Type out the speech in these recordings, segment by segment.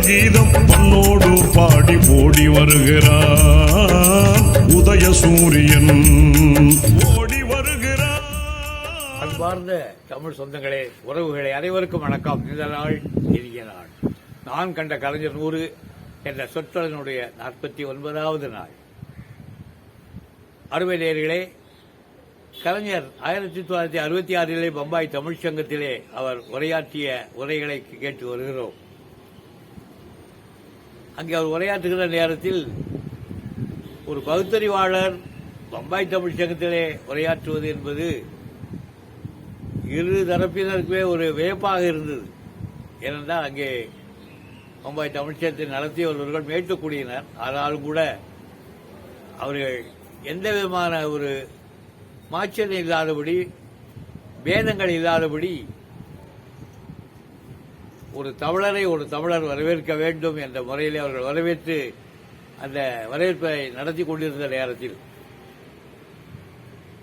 கீதம் பண்ணோடு பாடி ஓடி வருகிறார். உதய சூரியன் ஓடி வருகிறார். அன்பார்ந்த தமிழ் சொந்தங்களே உறவுகளே அனைவருக்கும் வணக்கம். இந்த நாள் இனிய நாள். நான் கண்ட கலைஞர் நூறு என்ற சொற்றொடனுடைய நாற்பத்தி ஒன்பதாவது நாள். அறுவை நேர்களே கலைஞர் ஆயிரத்தி தொள்ளாயிரத்தி அறுபத்தி ஆறிலே பம்பாய் தமிழ்ச்சங்கத்திலே அவர் உரையாற்றிய உரைகளை கேட்டு வருகிறோம். அங்கே அவர் உரையாற்றுகிற நேரத்தில் ஒரு பகுத்தறிவாளர் பம்பாய் தமிழ்ச்சங்கத்திலே உரையாற்றுவது என்பது இரு தரப்பினருக்குமே ஒரு வியப்பாக இருந்தது. ஏனென்றால் அங்கே பம்பாய் தமிழ்ச்சங்கத்தை நடத்தியவர்கள் மேட்டுக்குடியினர். ஆனாலும் கூட அவர்கள் எந்த விதமான ஒரு மாச்சரியம் இல்லாதபடி வேதங்கள் இல்லாதபடி ஒரு தமிழரை ஒரு தமிழர் வரவேற்க வேண்டும் என்ற முறையில் அவர்கள் வரவேற்று அந்த வரவேற்பை நடத்தி கொண்டிருந்த நேரத்தில்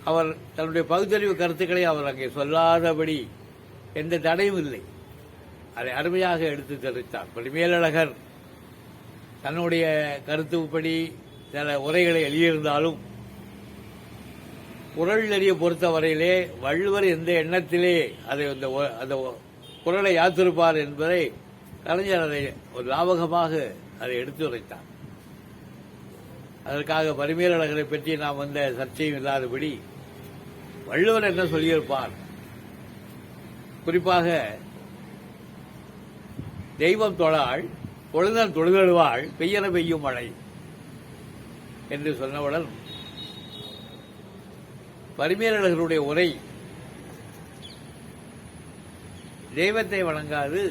அவர் தன்னுடைய பகுத்தறிவு கருத்துக்களை அவர் அங்கே சொல்லாதபடி எந்த தடையும் இல்லை. அதை அருமையாக எடுத்து தெரிவித்தார். மேலழகர் தன்னுடைய கருத்துப்படி சில உரைகளை எழுதியிருந்தாலும் குரல் நெறிய பொறுத்தவரையிலே வள்ளுவர் எந்த எண்ணத்திலே அதை அந்த ஒ- அந்த ஒ- குரலை யாத்திருப்பார் என்பதை கலைஞர் அதை ஒரு லாபகமாக அதை எடுத்துரைத்தார் அதற்காக பரிமேலழகரை பற்றி நாம் வந்த சர்ச்சையும் இல்லாதபடி வள்ளுவர் என்ன சொல்லியிருப்பார்? குறிப்பாக தெய்வம் தொழாள் பொழுதன் தொழுதழுவாள் பெய்யன பெய்யும் மழை என்று சொன்னவுடன் பரிமேலழகருடைய உரை. தெய்வத்தை வணங்காது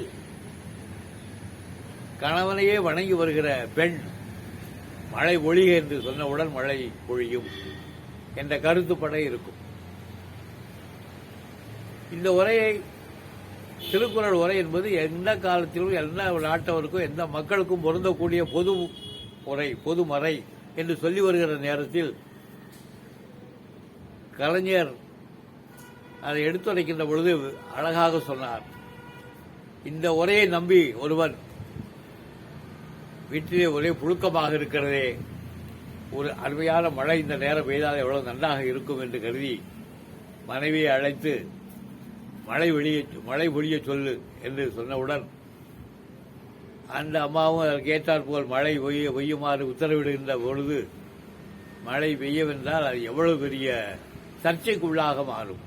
கணவனையே வணங்கி வருகிற பெண் மழை ஒழிக என்று சொன்னவுடன் மழை பொழியும் என்ற கருத்துப்பட இருக்கும். இந்த உரையை திருக்குறள் உரை என்பது எந்த காலத்திலும் எந்த நாட்டவருக்கும் எந்த மக்களுக்கும் பொருந்தக்கூடிய பொது உரை பொதுமறை என்று சொல்லி வருகிற நேரத்தில் கலைஞர் அதை எடுத்துரைக்கின்ற பொழுது அழகாக சொன்னார். இந்த உரையை நம்பி ஒருவன் வீட்டிலே ஒரே புழுக்கமாக இருக்கிறதே ஒரு அருமையான மழை இந்த நேரம் பெய்தால் எவ்வளவு நன்றாக இருக்கும் என்று கருதி மனைவியை அழைத்து மழை வெளியே மழை பொழிய சொல்லு என்று சொன்னவுடன் அந்த அம்மாவும் அதற்கு ஏற்றாற் போல் மழை பொய்ய பொய்யுமாறு உத்தரவிடுகின்ற பொழுது மழை பெய்யவென்றால் அது எவ்வளவு பெரிய சர்ச்சைக்குள்ளாக மாறும்.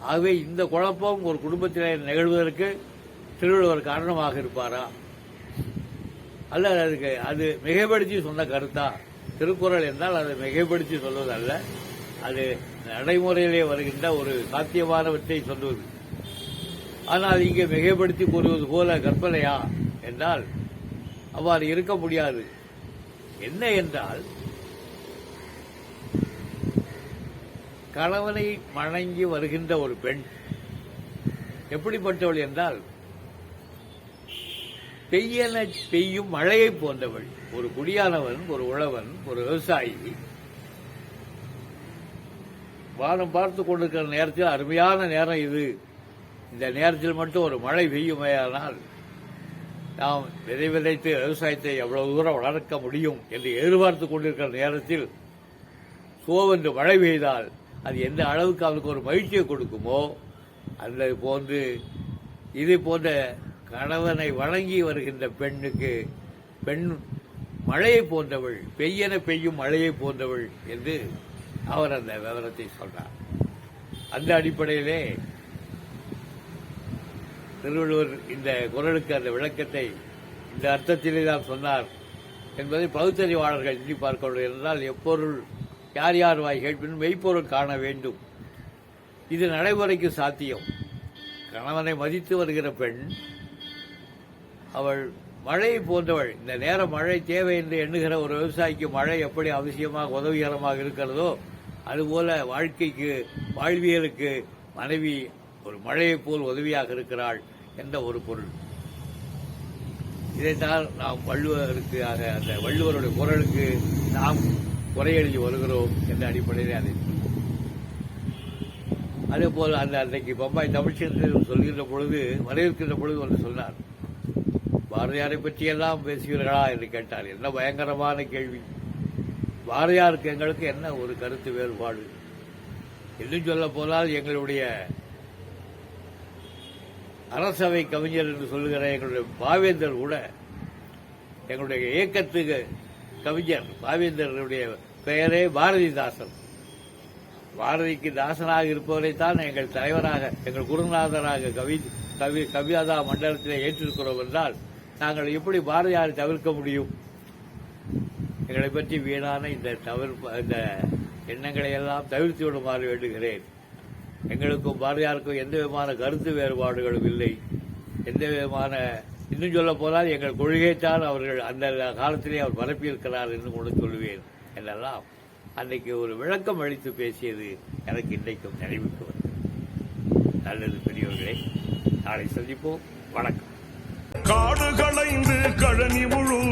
ஆகவே இந்த குழப்பம் ஒரு குடும்பத்தில் நிகழ்வதற்கு திருவள்ளுவர் காரணமாக இருப்பாரா? அல்ல அதுக்கு அது மிகைப்படுத்தி சொன்ன கருத்தா? திருக்குறள் என்றால் அதை மிகைப்படுத்தி சொல்வதல்ல. அது நடைமுறையிலே வருகின்ற ஒரு சாத்தியமானவற்றை சொல்வது. ஆனால் இங்கே மிகைப்படுத்தி கூறுவது போல கற்பனையா? என்றால் அவ்வாறு இருக்க முடியாது. என்ன என்றால் கணவனை வணங்கி வருகின்ற ஒரு பெண் எப்படிப்பட்டவள் என்றால் பெய்யன பெய்யும் மழையை போன்றவள். ஒரு குடியானவன் ஒரு உழவன் ஒரு விவசாயி. வானம் பார்த்து கொண்டிருக்கிற நேரத்தில் அருமையான நேரம் இது. இந்த நேரத்தில் மட்டும் ஒரு மழை பெய்யுமையானால் நாம் விதை விதைத்து விவசாயத்தை எவ்வளவு தூரம் வளர்க்க முடியும் என்று எதிர்பார்த்து கொண்டிருக்கிற நேரத்தில் சோவென்று மழை பெய்தால் அது எந்த அளவுக்கு அவனுக்கு ஒரு மகிழ்ச்சியை கொடுக்குமோ அந்த போன்று இது போன்ற கணவனை வழங்கி வருகின்ற பெண்ணுக்கு பெண் மழையை போன்றவள் பெய்யன பெய்யும் மழையை போன்றவள் என்று அவர் அந்த விவரத்தை சொன்னார். அந்த அடிப்படையிலே திருவள்ளுவர் இந்த குரலுக்கு அந்த விளக்கத்தை இந்த அர்த்தத்திலே தான் சொன்னார் என்பதை பகுத்தறிவாளர்கள் எண்ணி பார்க்க என்றால் எப்பொருள் யார் யார் வாய் கேட்பினும் மெய்ப்பொருள் காண வேண்டும். இது நடைமுறைக்கு சாத்தியம். கணவனை மதித்து வருகிற பெண் அவள் மழை போன்றவள். இந்த நேரம் மழை தேவை என்று எண்ணுகிற ஒரு விவசாயிக்கு மழை எப்படி அவசியமாக உதவிகரமாக இருக்கிறதோ அதுபோல வாழ்க்கைக்கு வாழ்வியலுக்கு மனைவி ஒரு மழையைப் போல் உதவியாக இருக்கிறாள் என்ற ஒரு பொருள். இதைத்தான் நாம் வள்ளுவருக்கு அந்த வள்ளுவருடைய குரலுக்கு நாம் குறை எழுதி வருகிறோம் என்ற அடிப்படையில் அதை அதே போல் அந்த அன்றைக்கு பம்பாய் தமிழ்ச்சங்கத்தில் சொல்கின்ற பொழுது வரவேற்கின்ற பொழுது ஒன்று சொன்னார். பாரதியாரை பற்றியெல்லாம் பேசுவீர்களா என்று கேட்டார். என்ன பயங்கரமான கேள்வி. பாரதியாருக்கு எங்களுக்கு என்ன ஒரு கருத்து வேறுபாடு? இன்னும் சொல்ல போனால் எங்களுடைய அரசவை கவிஞர் என்று சொல்லுகிற எங்களுடைய பாவேந்தர் கூட எங்களுடைய இயக்கத்துக்கு கவிஞர் பாவேந்தரனுடைய பெயரே பாரதிதாசன். பாரதிக்கு தாசனாக இருப்பவரைத்தான் எங்கள் தலைவராக எங்கள் குருநாதராக கவி கவி கவியாதா மண்டலத்திலே ஏற்றிருக்கிறோம் என்றால் நாங்கள் எப்படி பாரதியாரை தவிர்க்க முடியும்? எங்களை பற்றி வீணான இந்த தவிர்ப்பு இந்த எண்ணங்களை எல்லாம் தவிர்த்து விடுமாறு வேண்டுகிறேன். எங்களுக்கும் பாரதியாருக்கும் எந்த விதமான கருத்து வேறுபாடுகளும் இல்லை. எந்த விதமான இன்னும் சொல்ல போனால் எங்கள் கொள்கையைத்தான் அவர்கள் அந்த காலத்திலே அவர் பரப்பியிருக்கிறார் என்று கூட சொல்லுவேன் என்றெல்லாம் அன்னைக்கு ஒரு விளக்கம் அளித்து பேசியது எனக்கு இன்றைக்கும் நினைவுக்கு வந்தது. நல்லது பெரியவர்களே நாளை சந்திப்போம். வணக்கம். காடு களைந்து கழனி முழு